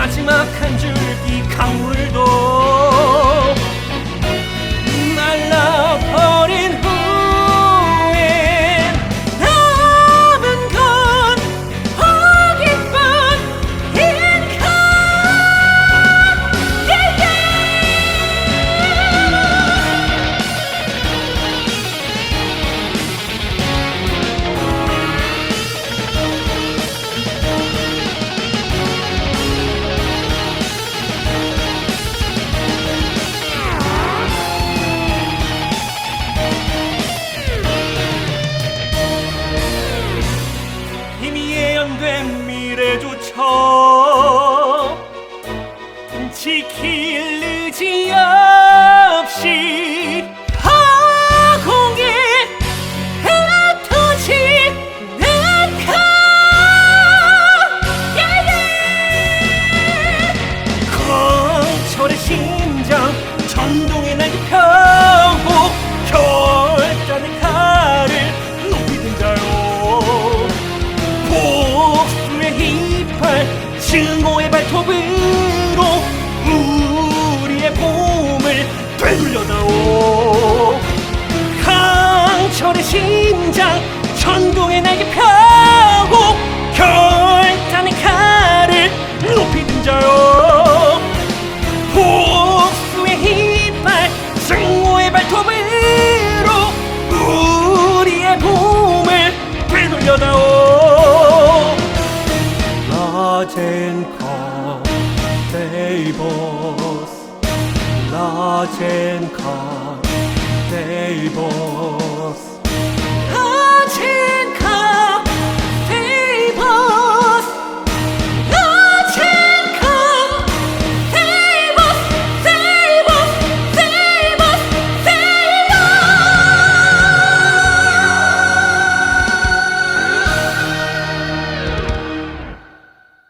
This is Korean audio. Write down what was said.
마지막 한 줄기 강물도 된 미래조차 지킬 의지 없이 증오의 발톱으로 우리의 봄을 되돌려다오. 강철의 심장 전동의 날개 펴고 결단의 칼을 높이 든 자요. 복수의 이빨 증오의 발톱으로 우리의 봄을 되돌려다오 라젠카 데이버스 라젠카 데이버스.